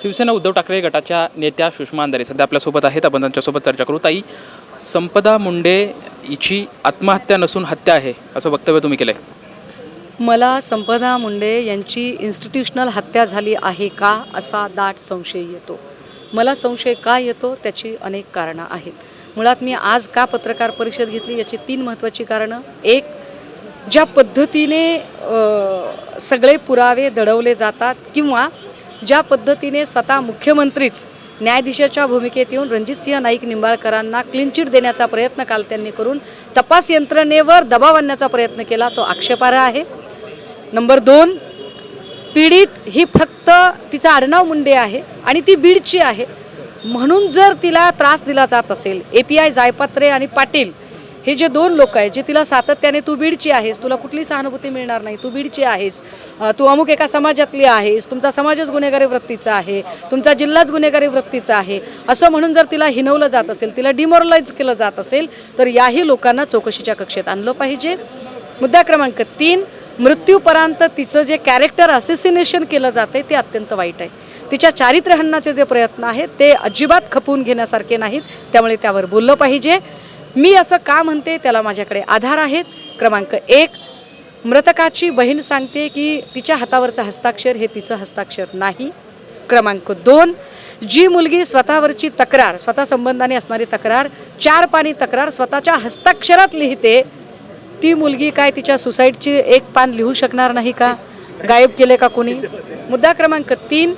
शिवसेना उद्धव ठाकरे गटाच्या नेत्या सुषमा अंधारे सध्या आपल्यासोबत आहेत. आपण त्यांच्यासोबत चर्चा करू. ताई संपदा मुंडे हिची आत्महत्या नसून हत्या आहे असं वक्तव्य तुम्ही केलं आहे मला संपदा मुंडे यांची इन्स्टिट्यूशनल हत्या झाली आहे का असा दाट संशय येतो. मला संशय का येतो त्याची अनेक कारणं आहेत. मुळात मी आज का पत्रकार परिषद घेतली याची तीन महत्त्वाची कारणं. एक ज्या पद्धतीने सगळे पुरावे दडवले जातात किंवा ज्या पद्धतीने स्वतः मुख्यमंत्रीच न्यायाधीशाच्या भूमिकेत येऊन रणजितसिंह नाईक निंबाळकरांना क्लीन चिट देण्याचा प्रयत्न काल त्यांनी करून तपास यंत्रणेवर दबाव आणण्याचा प्रयत्न केला तो आक्षेपार्ह आहे. नंबर दोन पीडित ही फक्त तिचं आडनाव मुंडे आहे आणि ती बीडची आहे. म्हणून जर तिला त्रास दिला जात असेल ए पी आय जायपात्रे आणि पाटील हे जे दोन लोक आहेत जे तिला सातत्याने तू बीडची आहेस तुला कुठली सहानुभूती मिळणार नाही तू बीडची आहेस तू अमुक एका समाजातली आहेस तुमचा समाजच गुन्हेगारी वृत्तीचा आहे तुमचा जिल्हाच गुन्हेगारी वृत्तीचा आहे असं म्हणून जर तिला हिनवलं जात असेल तिला डिमोरलाइज केलं जात असेल तर याही लोकांना चौकशीच्या कक्षेत आणलं पाहिजे. मुद्दा क्रमांक तीन मृत्यूपर्यंत तिचं जे कॅरेक्टर असेसिनेशन केलं जाते ते अत्यंत वाईट आहे. तिच्या चारित्र्य हननाचे जे प्रयत्न आहेत ते अजिबात खपवून घेण्यासारखे नाहीत त्यामुळे त्यावर बोललं पाहिजे. मी असं का म्हणते त्याला माझ्याकडे आधार आहेत? क्रमांक एक मृतकाची बहीण सांगते की तिच्या हातावरचं हस्ताक्षर हे तिचं हस्ताक्षर नाही. क्रमांक दोन जी मुलगी स्वतःवरची तक्रार स्वतः संबंधाने असणारी तक्रार चार पाणी तक्रार स्वतःच्या हस्ताक्षरात लिहिते. ती मुलगी काय तिच्या सुसाईडची एक पान लिहू शकणार नाही का? गायब केले का कोणी? मुद्दा क्रमांक तीन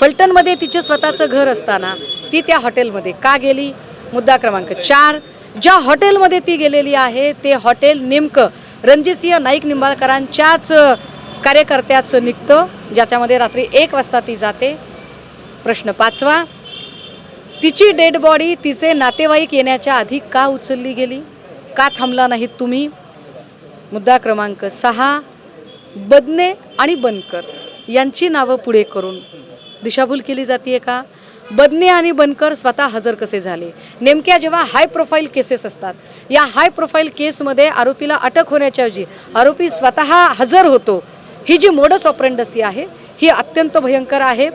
फलटणमध्ये तिचे स्वतःचं घर असताना ती त्या हॉटेलमध्ये का गेली? मुद्दा क्रमांक चार ज्या हॉटेलमध्ये ती गेलेली आहे ते हॉटेल नेमकं रणजितसिंह नाईक निंबाळकरांच्याच कार्यकर्त्याचं निघतं ज्याच्यामध्ये रात्री एक वाजता ती जाते. प्रश्न पाचवा तिची डेड बॉडी तिचे नातेवाईक येण्याच्या आधी का उचलली गेली? का थांबला नाहीत तुम्ही? मुद्दा क्रमांक सहा बदने आणि बनकर यांची नावं पुढे करून. दिशाभूल केली जाते का? बदने आणि बनकर स्वतः हजर कसे झाले? नेमक्या जेव्हा हाय प्रोफाईल केसेस असतात या हाय प्रोफाईल केसमध्ये आरोपीला अटक होण्याच्या ऐवजी आरोपी स्वतः हजर होतो ही जी मोडस ऑपरेंडसी आहे ही अत्यंत भयंकर आहे.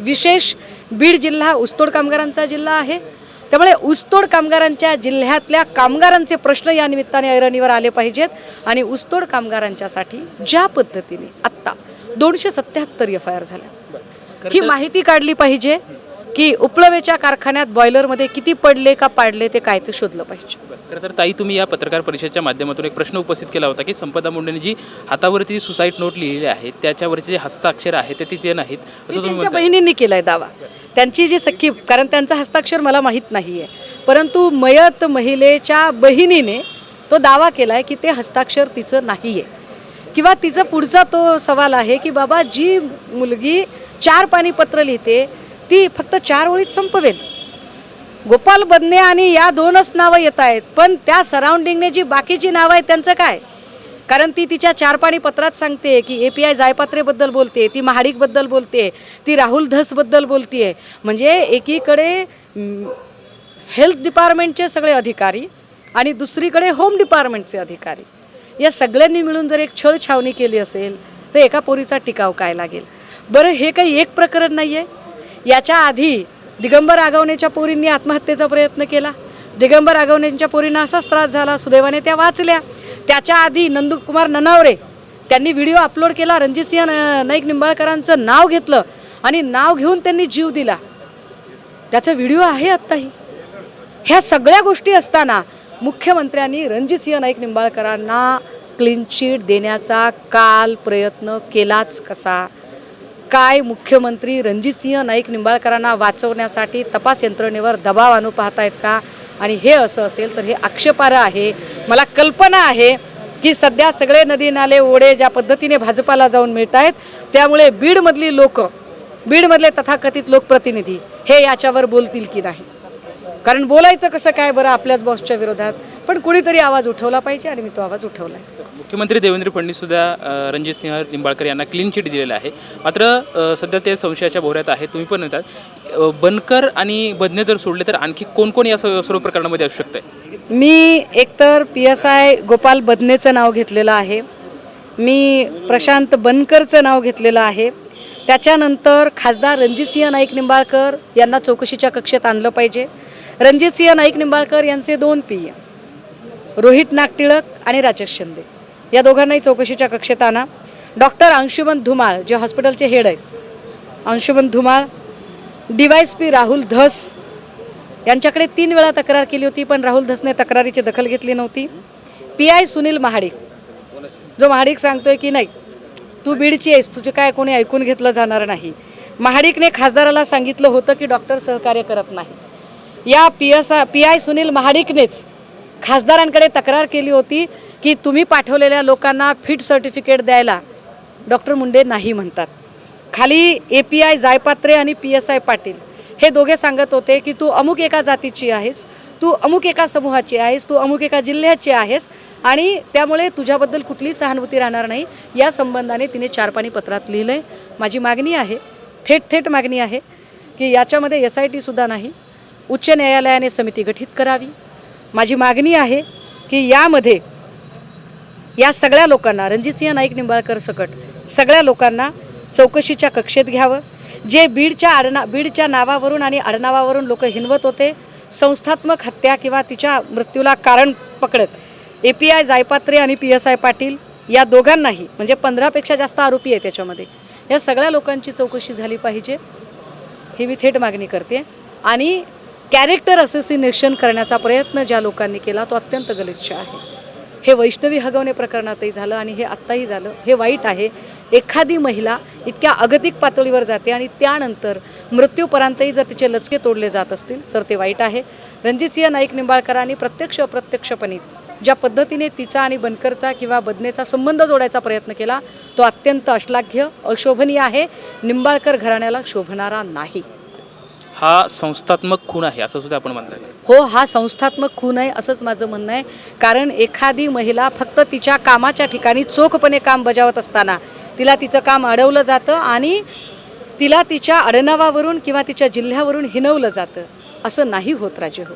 विशेष बीड जिल्हा ऊसतोड कामगारांचा जिल्हा आहे. त्यामुळे ऊसतोड कामगारांच्या जिल्ह्यातल्या कामगारांचे प्रश्न या निमित्ताने ऐरणीवर आले पाहिजेत आणि ऊसतोड कामगारांच्यासाठी ज्या पद्धतीने आत्ता दोनशे सत्याहत्तर एफ आय आर झाल्या. ही माहिती काढली पाहिजे. की उपलवेच्या कारखान्यात बॉयलरमध्ये किती पडले का पाडले ते काय ते शोधलं पाहिजे. खरं तर ताई तुम्ही या पत्रकार परिषदेच्या माध्यमातून एक प्रश्न उपस्थित केला होता की संपदा मुंडेने जी हातावरती सुसाईड नोट लिहिली आहे त्याच्यावरचे जे हस्ताक्षर आहे ते तिचे नाहीत. असं ते तुम्ही त्यांच्या म्हणताय. बहिणींनी केलाय दावा. त्यांची जी सख्खी कारण त्यांचा हस्ताक्षर मला माहीत नाही आहे परंतु मयत महिलेच्या बहिणीने तो दावा केलाय की ते हस्ताक्षर तिचं नाही आहे किंवा तिचा पुढचा तो सवाल आहे की बाबा जी मुलगी चार पाणी पत्र लिहिते ती फक्त चार ओळीत संपवेल. गोपाल बदने आणि या दोनच नावं येत आहेत पण त्या सराउंडिंगने जी बाकीची नावं आहेत त्यांचं काय? कारण ती तिच्या चार पाणी पत्रात सांगते की ए पी आय जायपात्रेबद्दल बोलते ती महाडिकबद्दल बोलते ती राहुल धसबद्दल बोलते. म्हणजे एकीकडे हेल्थ डिपार्टमेंटचे सगळे अधिकारी आणि दुसरीकडे होम डिपार्टमेंटचे अधिकारी. या सगळ्यांनी मिळून जर एक छळ छावणी केली असेल तर एका पोरीचा टिकाव काय लागेल? बरं हे काही एक प्रकरण नाही आहे याच्या आधी दिगंबर आगवणेच्या पोरींनी आत्महत्येचा प्रयत्न केला. दिगंबर आगवणेंच्या पोरींना असाच त्रास झाला सुदैवाने त्या वाचल्या. त्याच्या आधी नंदकुमार ननावरे त्यांनी व्हिडिओ अपलोड केला रणजितसिंह नाईक निंबाळकरांचं नाव घेतलं आणि नाव घेऊन त्यांनी जीव दिला. त्याचा व्हिडिओ आहे आत्ताही. ह्या सगळ्या गोष्टी असताना मुख्यमंत्र्यांनी रणजितसिंह नाईक निंबाळकरांना क्लीन चिट देण्याचा काल प्रयत्न केलाच कसा? काय मुख्यमंत्री रणजितसिंह नाईक निंबाळकरांना वाचवण्यासाठी तपास यंत्रणेवर दबाव आणू पाहतायत का? आणि हे असं असेल तर हे आक्षेपार्ह आहे. मला कल्पना आहे की सध्या सगळे नदी नाले ओढे ज्या पद्धतीने भाजपाला जाऊन मिळत आहेत त्यामुळे बीडमधली लोक बीडमधले तथाकथित लोकप्रतिनिधी हे याच्यावर बोलतील की नाही? कारण बोलायचं कसं काय बरं आपल्याच बॉसच्या विरोधात? पण कुणीतरी आवाज उठवला पाहिजे आणि मी तो आवाज उठवला मुख्यमंत्री देवेंद्र फडणवीस सुद्धा अ, रणजितसिंह निंबाळकर यांना क्लीन चिट दिलेलं आहे. मात्र सध्या ते संशयाच्या भोवऱ्यात आहे तुम्ही पण म्हणतात अ, बनकर आणि बदने जर सोडले तर आणखी कोण कोण या सर्व प्रकरणामध्ये असू शकतंय? मी एकतर पी एस आय गोपाल बदनेचं नाव घेतलेलं आहे. मी प्रशांत बनकरचं नाव घेतलेलं आहे. त्याच्यानंतर खासदार रणजितसिंह नाईक निंबाळकर यांना चौकशीच्या कक्षेत आणलं पाहिजे. रणजितसिंह नाईक निंबाळकर यांचे दोन पी. रोहित नागटिळक आणि राजेश शिंदे. या दोघांनाही चौकशीच्या कक्षेत आणा डॉक्टर अंशुमन धुमाळ जे हॉस्पिटलचे हेड आहेत अंशुमन धुमाळ डी पी राहुल धस यांच्याकडे तीन वेळा तक्रार केली होती पण राहुल धसने तक्रारीची दखल घेतली नव्हती. पी आय सुनील महाडिक जो महाडिक सांगतोय की नाही तू बीडची आहेस तुझे काय कोणी ऐकून घेतलं जाणार नाही. महाडिकने खासदाराला सांगितलं होतं की डॉक्टर सहकार्य करत नाही. या P S P I Sunil महाडिकनेच खासदारांकडे तक्रार केली होती की तुम्ही पाठवलेल्या लोकांना फिट सर्टिफिकेट द्यायला डॉक्टर मुंडे नाही म्हणतात. खाली ए पी आय जायपात्रे आणि पी एस आय पाटील हे दोघे सांगत होते की तू अमुक एका जातीची आहेस तू अमुक एका समूहाची आहेस तू अमुक एका जिल्ह्याची आहेस आणि त्यामुळे तुझ्याबद्दल कुठली सहानुभूती राहणार नाही. या संबंधाने तिने चार पाणी पत्रात लिहिलं आहे माझी मागणी आहे थेट थेट मागणी आहे की याच्यामध्ये एस आय टीसुद्धा नाही. उच्च न्यायालयाने समिती गठीत करावी. माझी मागणी आहे की यामध्ये या सगळ्या लोकांना रणजितसिंह नाईक निंबाळकर सकट सगळ्या लोकांना चौकशीच्या कक्षेत घ्यावं. जे बीडच्या आडना बीडच्या नावावरून आणि आडनावावरून लोक हिनवत होते संस्थात्मक हत्या किंवा तिच्या मृत्यूला कारण पकडत ए पी आय जायपात्रे आणि पी एस आय पाटील या दोघांनाही म्हणजे पंधरापेक्षा जास्त आरोपी आहे त्याच्यामध्ये या सगळ्या लोकांची चौकशी झाली पाहिजे ही मी थेट मागणी करते. आणि कॅरेक्टर असेसिनेशन करण्याचा प्रयत्न ज्या लोकांनी केला तो अत्यंत गलिच्छ आहे. हे वैष्णवी हगवणे प्रकरणातही झालं आणि हे आत्ताही झालं. हे वाईट आहे. एखादी महिला इतक्या अगतिक पातळीवर जाते आणि त्यानंतर मृत्यूपर्यंतही जर तिचे लचके तोडले जात असतील तर ते वाईट आहे. रणजितसिंह नाईक निंबाळकरांनी प्रत्यक्ष अप्रत्यक्षपणे ज्या पद्धतीने तिचा आणि बनकरचा किंवा बदनेचा संबंध जोडायचा प्रयत्न केला तो अत्यंत अश्लाघ्य अशोभनीय आहे. निंबाळकर घराण्याला शोभणारा नाही. हा संस्थात्मक खून आहे असं सुद्धा आपण म्हणतो हो हा संस्थात्मक खून आहे असंच माझं म्हणणं आहे. कारण एखादी महिला फक्त तिच्या कामाच्या ठिकाणी चोखपणे काम बजावत असताना तिला तिचं काम अडवलं जातं आणि तिला तिच्या अडनावावरून किंवा तिच्या जिल्ह्यावरून हिनवलं जातं. असं नाही होत राजे हो.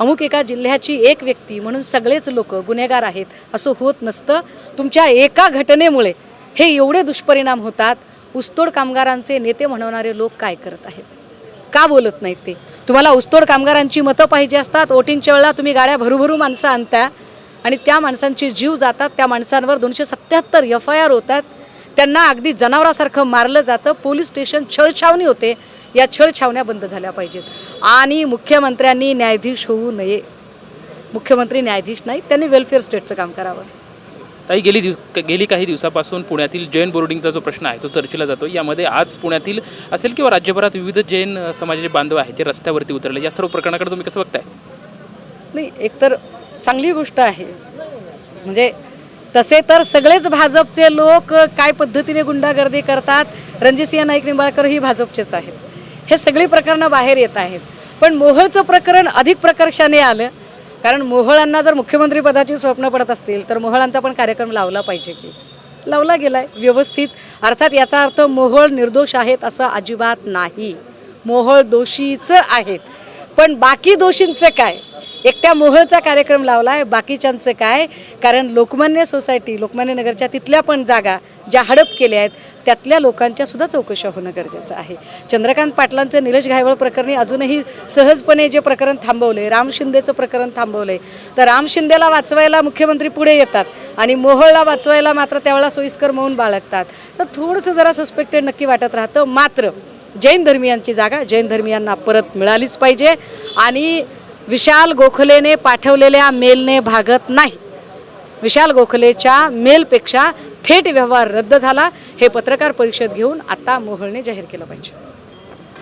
अमुक एका जिल्ह्याची एक व्यक्ती म्हणून सगळेच लोक गुन्हेगार आहेत असं होत नसतं. तुमच्या एका घटनेमुळे हे एवढे दुष्परिणाम होतात. ऊसतोड कामगारांचे नेते म्हणवणारे लोक काय करत आहेत? का बोलत नाहीत ते? तुम्हाला ऊसतोड कामगारांची मतं पाहिजे असतात वोटिंगच्या वेळेला तुम्ही गाड्या भरूभरू माणसं आणता आणि त्या माणसांचे जीव जातात त्या माणसांवर दोनशे सत्याहत्तर एफ आय आर होतात. त्यांना अगदी जनावरासारखं मारलं जातं. पोलीस स्टेशन छळछावणी होते. या छळछावण्या बंद झाल्या पाहिजेत. आणि मुख्यमंत्र्यांनी न्यायाधीश होऊ नये. मुख्यमंत्री न्यायाधीश नाही त्यांनी वेलफेअर स्टेटचं काम करावं. ताई गेली दिवस गेली काही दिवसापासून पुण्यातील जैन बोर्डिंगचा जो प्रश्न आहे तो चर्चेला जातो. यामध्ये आज पुण्यातील असेल किंवा राज्यभरात विविध जैन समाजाचे बांधव आहेत ते रस्त्यावरती उतरले. या सर्व प्रकरणाकडे तुम्ही कसं बघताय? नाही एकतर चांगली गोष्ट आहे. म्हणजे तसे तर सगळेच भाजपचे लोक काय पद्धतीने गुंडागर्दी करतात? रणजितसिंह नाईक निंबाळकर ही भाजपचेच आहेत. हे सगळी प्रकरणं बाहेर येत आहेत. पण मोहळचं प्रकरण अधिक प्रकर्षाने आलं. कारण मोहळांना जर मुख्यमंत्री पदाची स्वप्न पडत असतील तर मोहळांचा पण कार्यक्रम लावला पाहिजे की. लावला गेलाय व्यवस्थित. अर्थात याचा अर्थ मोहळ निर्दोष आहेत असं अजिबात नाही. मोहळ दोषीच आहेत. पण बाकी दोषींचं काय? एकट्या मोहळचा कार्यक्रम लावला आहे बाकीच्यांचं काय? कारण लोकमान्य सोसायटी लोकमान्य नगरच्या तिथल्या पण जागा ज्या हडप केल्या आहेत त्यातल्या लोकांच्या सुद्धा चौकशा होणं गरजेचं आहे. चंद्रकांत पाटलांचं निलेश घायवळ प्रकरणी अजूनही सहजपणे जे प्रकरण थांबवले राम शिंदेचं प्रकरण थांबवले तर राम शिंदेला वाचवायला मुख्यमंत्री पुढे येतात आणि मोहळला वाचवायला मात्र त्यावेळेला सोयीस्कर मौन बाळगतात. तर थोडंसं जरा सस्पेक्टेड नक्की वाटत राहतं. मात्र जैन धर्मियांची जागा जैन धर्मियांना परत मिळालीच पाहिजे आणि विशाल गोखलेने पाठवलेल्या मेलने भागत नाही. विशाल गोखलेच्या मेलपेक्षा थेट व्यवहार रद्द झाला. हे पत्रकार परिषद घेऊन आता मोहळने जाहीर केलं पाहिजे.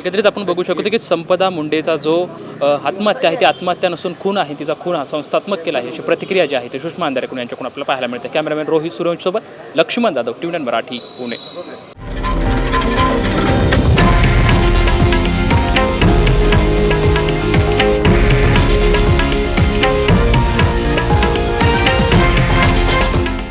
एकत्रित आपण बघू शकतो की संपदा मुंडेचा जो आत्महत्या आहे ती आत्महत्या नसून खून आहे तिचा खून हा संस्थात्मक केला आहे. अशी प्रतिक्रिया जी आहे ती सुषमा अंधारेकडून यांच्याकडून आपल्याला पाहायला मिळते. कॅमेरामॅन रोहित सुरवंशसोबत लक्ष्मण जाधव ट्युन मराठी पुणे.